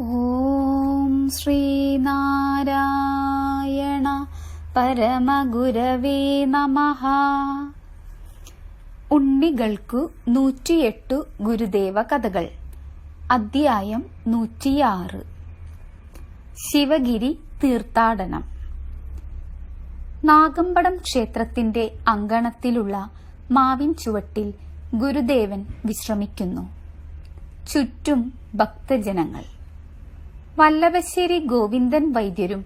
ഓം ശ്രീനാരായണ പരമഗുരവേ നമ. ഉണ്ണികൾക്കു നൂറ്റിയെട്ടു ഗുരുദേവ കഥകൾ അധ്യായം നൂറ്റിയാറ്. ശിവഗിരി തീർത്ഥാടനം. നാഗമ്പടം ക്ഷേത്രത്തിന്റെ അങ്കണത്തിലുള്ള മാവിൻ ചുവട്ടിൽ ഗുരുദേവൻ വിശ്രമിക്കുന്നു. ചുറ്റും ഭക്തജനങ്ങൾ. വല്ലഭശ്ശേരി ഗോവിന്ദൻ വൈദ്യരും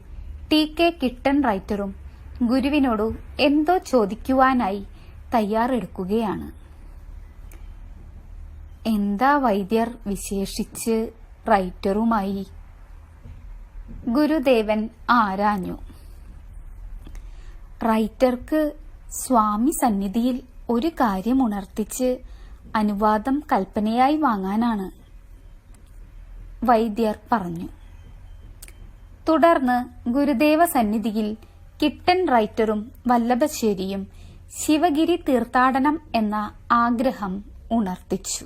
ടി കെ കിട്ടൻ റൈറ്ററും ഗുരുവിനോട് എന്തോ ചോദിക്കുവാനായി തയ്യാറെടുക്കുകയാണ്. എന്താ വൈദ്യർ വിശേഷിച്ച് റൈറ്ററുമായി? ഗുരുദേവൻ ആരാഞ്ഞു? റൈറ്റർക്ക് സ്വാമി സന്നിധിയിൽ ഒരു കാര്യം ഉണർത്തിച്ച് അനുവാദം കൽപ്പനയായി വാങ്ങാനാണ് വൈദ്യർ പറഞ്ഞു. തുടർന്ന് ഗുരുദേവ സന്നിധിയിൽ കിട്ടൻ റൈറ്ററും വല്ലഭശ്ശേരിയും ശിവഗിരി തീർത്ഥാടനം എന്ന ആഗ്രഹം ഉണർത്തിച്ചു.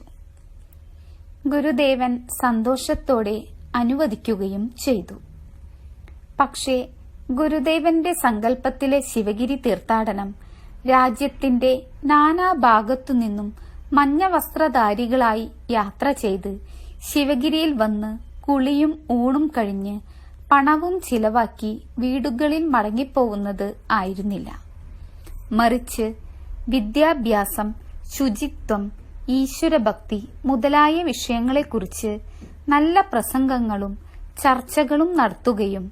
ഗുരുദേവൻ സന്തോഷത്തോടെ അനുവദിക്കുകയും ചെയ്തു. പക്ഷേ ഗുരുദേവന്റെ സങ്കല്പത്തിലെ ശിവഗിരി തീർത്ഥാടനം രാജ്യത്തിന്റെ നാനാഭാഗത്തുനിന്നും മഞ്ഞ വസ്ത്രധാരികളായി യാത്ര ചെയ്ത് ശിവഗിരിയിൽ വന്ന് കുളിയും ഊണും കഴിഞ്ഞ് പണവും ചിലവാക്കി വീടുകളിൽ മടങ്ങിപ്പോവുന്നത് ആയിരുന്നില്ല. മറിച്ച് വിദ്യാഭ്യാസം ശുചിത്വം ഈശ്വരഭക്തി മുതലായ വിഷയങ്ങളെക്കുറിച്ച് നല്ല പ്രസംഗങ്ങളും ചർച്ചകളും നടത്തുകയും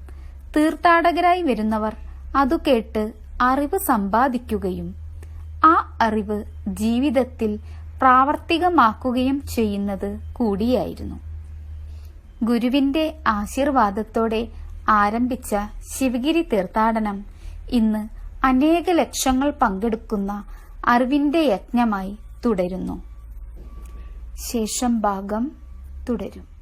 തീർത്ഥാടകരായി വരുന്നവർ അതു കേട്ട് അറിവ് സമ്പാദിക്കുകയും ആ അറിവ് ജീവിതത്തിൽ പ്രാവർത്തികമാക്കുകയും ചെയ്യുന്നത് കൂടിയായിരുന്നു. ഗുരുവിന്റെ ആശീർവാദത്തോടെ ആരംഭിച്ച ശിവഗിരി തീർത്ഥാടനം ഇന്ന് അനേക ലക്ഷങ്ങൾ പങ്കെടുക്കുന്ന അറിവിന്റെ യജ്ഞമായി തുടരുന്നു. ശേഷം ഭാഗം തുടരും.